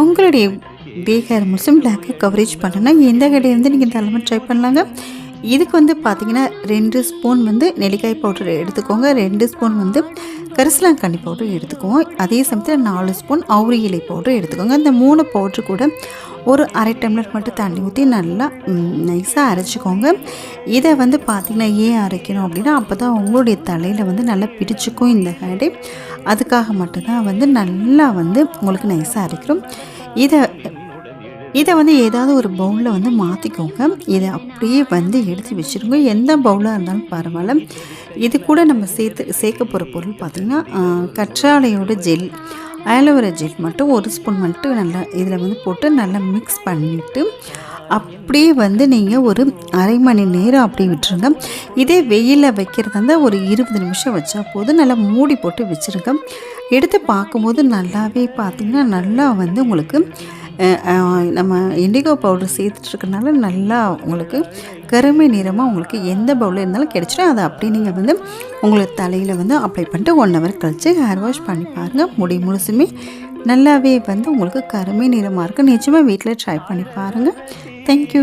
உங்களுடைய பீகார் முஸ்லிம் பிளாக்கை கவரேஜ் பண்ணணும்னா எந்த கடையை வந்து நீங்கள் தாராளமாக ட்ரை பண்ணலாங்க. இதுக்கு வந்து பார்த்தீங்கன்னா ரெண்டு ஸ்பூன் வந்து நெல்லிக்காய் பவுடர் எடுத்துக்கோங்க. ரெண்டு ஸ்பூன் வந்து கரிசலாங்கண்ணி பவுடர் எடுத்துக்குவோம். அதே சமயத்தில் நாலு ஸ்பூன் அவுரி இலை பவுடர் எடுத்துக்கோங்க. இந்த மூணு பவுட்ரு கூட ஒரு அரை டம்ளர் மட்டும் தண்ணி ஊற்றி நல்லா நைஸாக அரைச்சிக்கோங்க. இதை வந்து பார்த்திங்கன்னா ஏன் அரைக்கணும் அப்படின்னா அப்போ தான் உங்களுடைய தலையில் வந்து நல்லா பிடிச்சிக்கும் இந்த ஹேடை அதுக்காக மட்டும்தான் வந்து நல்லா வந்து உங்களுக்கு நைஸாக அரைக்கிறோம். இதை இதை வந்து ஏதாவது ஒரு பவுலில் வந்து மாற்றிக்கோங்க இதை அப்படியே வந்து எடுத்து வச்சுருங்க. எந்த பவுலாக இருந்தாலும் பரவாயில்ல. இது கூட நம்ம சேர்த்து சேர்க்க போகிற பொருள் பார்த்திங்கன்னா கற்றாழையோட ஜெல். ஆலோவேரா ஜெல் மட்டும் ஒரு ஸ்பூன் மட்டும் நல்லா இதில் வந்து போட்டு நல்லா மிக்ஸ் பண்ணிவிட்டு அப்படியே வந்து நீங்கள் ஒரு அரை மணி நேரம் அப்படியே விட்டுருங்க. இதே வெயிலில் வைக்கிறதா இருந்தால் ஒரு இருபது நிமிஷம் வச்சா போதும். நல்லா மூடி போட்டு வச்சுருங்க. எடுத்து பார்க்கும்போது நல்லாவே பார்த்தீங்கன்னா நல்லா வந்து உங்களுக்கு நம்ம இண்டிகோ பவுடர் சேர்த்துட்ருக்கனால நல்லா உங்களுக்கு கருமை நிறமாக உங்களுக்கு எந்த பவுலில் இருந்தாலும் கிடச்சிடும். அதை அப்படியே நீங்கள் வந்து உங்களுக்கு தலையில் வந்து அப்ளை பண்ணிட்டு ஒன் ஹவர் கழித்து ஹேர் வாஷ் பண்ணி பாருங்கள் முடி முழுசுமே நல்லாவே வந்து உங்களுக்கு கருமை நிறமாக இருக்குது நிச்சயமாக வீட்டில் ட்ரை பண்ணி பாருங்கள் தேங்க்யூ